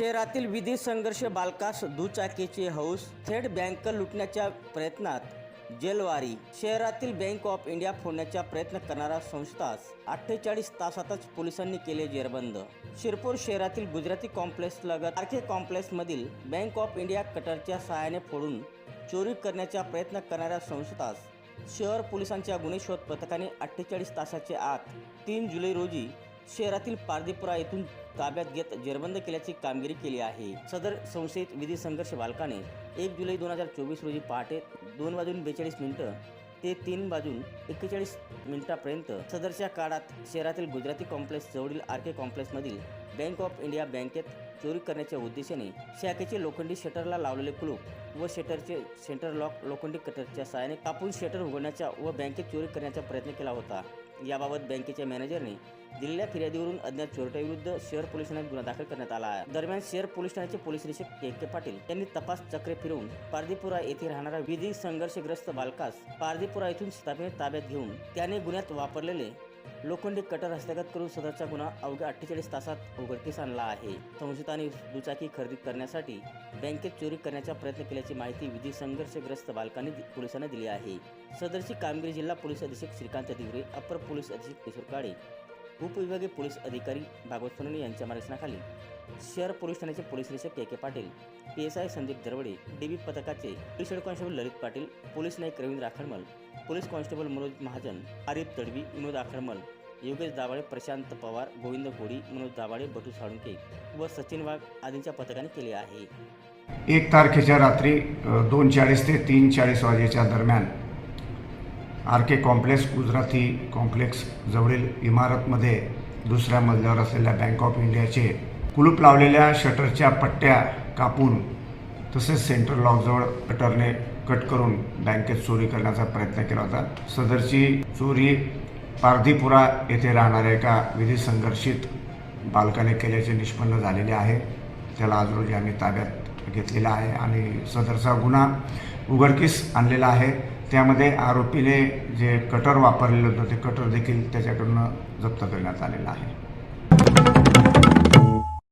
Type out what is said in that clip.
शहरातील विधी संघर्ष बालकास दुचाकीची हौस थेट बँक लुटण्याच्या प्रयत्नात जेलवारी शहरातील बँक ऑफ इंडिया फोडण्याचा प्रयत्न करणारा संस्थास अठ्ठेचाळीस तासातच पोलिसांनी केले जेरबंद. शिरपूर शहरातील गुजराती कॉम्प्लेक्स लगत आरके कॉम्प्लेक्स मधील बँक ऑफ इंडिया कटरच्या सहाय्याने फोडून चोरी करण्याचा प्रयत्न करणाऱ्या संस्थास शहर पोलिसांच्या गुन्हे शोध पथकाने अठ्ठेचाळीस तासाच्या आत तीन जुलै रोजी शहरातील पारदीपुरा येथून ताब्यात घेत जेरबंद केल्याची कामगिरी केली आहे. सदर संस्थेत विधी संघर्ष बालकाने एक जुलै दोन हजार चोवीस रोजी पहाटे दोन वाजून बेचाळीस मिनिटं ते तीन वाजून एक्केचाळीस मिनिटापर्यंत सदरच्या काळात शहरातील गुजराती कॉम्प्लेक्स जवळील आर के कॉम्प्लेक्समधील बँक ऑफ इंडिया बँकेत चोरी करण्याच्या उद्देशाने शाखेचे लोखंडी शटरला लावलेले कुलूप व शटरचे सेंटर लॉक लोखंडी कटरच्या सहाय्याने कापून शटर उघडण्याचा व बँकेत चोरी करण्याचा प्रयत्न केला होता. याबाबत बँकेच्या मॅनेजरने दिलेल्या फिर्यादीवरून अज्ञात चोरट्याविरुद्ध शहर पोलीस ठाण्यात गुन्हा दाखल करण्यात आला. आहे दरम्यान शहर पोलीस ठाण्याचे पोलीस निरीक्षक के. के. पाटील यांनी तपास चक्रे फिरवून पारदीपुरा येथे राहणारा विधी संघर्षग्रस्त बालकास पारदीपुरा येथून ताब्यात घेऊन त्याने गुन्ह्यात वापरलेले लोखंडी कटर हस्तगत करून सदरचा गुन्हा अवघ्या अठ्ठेचाळीस तासात उघडकीस आणला आहे. संशयिताने दुचाकी खरेदी करण्यासाठी बँकेत चोरी करण्याचा प्रयत्न केल्याची माहिती विधी संघर्षग्रस्त बालकांनी पोलिसांना दिली आहे. सदरची कामगिरी जिल्हा पोलीस अधीक्षक श्रीकांत दिवरे अपर पोलीस अधीक्षक किशोर काळे उपविभागीय पोलीस अधिकारी भागवत सोनवणे यांच्या मार्गदर्शनाखाली शहर पोलीस ठाण्याचे पोलीस निरीक्षक K K Patil P S I Sandeep Darwade DB पथकाचे police constable Lalit Patil police Naik Ravindra Akhadmal police constable Manoj Mahajan Arif Tadvi Vinod Akhadmal Yogesh Dabhade Prashant Pawar Govind Kodi Manoj Dabhade बटू साळुंके व सचिन वाघ आदींच्या पथकाने केले आहे. एक तारखेच्या रात्री दोन चाळीस ते तीन चाळीस वाजेच्या दरम्यान R K complex Gujarati complex जवळील इमारतमध्ये दुसऱ्या मजल्यावर असलेल्या बँक ऑफ इंडियाचे कुलूप लावलेल्या शटरच्या पट्ट्या कापून तसेच सेंट्रल लॉकजवळ कटरने कट करून बँकेत चोरी करण्याचा प्रयत्न केला होता. सदरची चोरी पारधीपुरा येथे राहणाऱ्या एका विधी संघर्षित बालकाने केल्याचे निष्पन्न झालेले आहे. त्याला आज रोजी आम्ही ताब्यात घेतलेला आहे आणि सदरचा गुन्हा उघडकीस आणलेला आहे. त्यामध्ये आरोपीने जे कटर वापरलेलं होतं ते कटर देखील त्याच्याकडून जप्त करण्यात आलेलं आहे.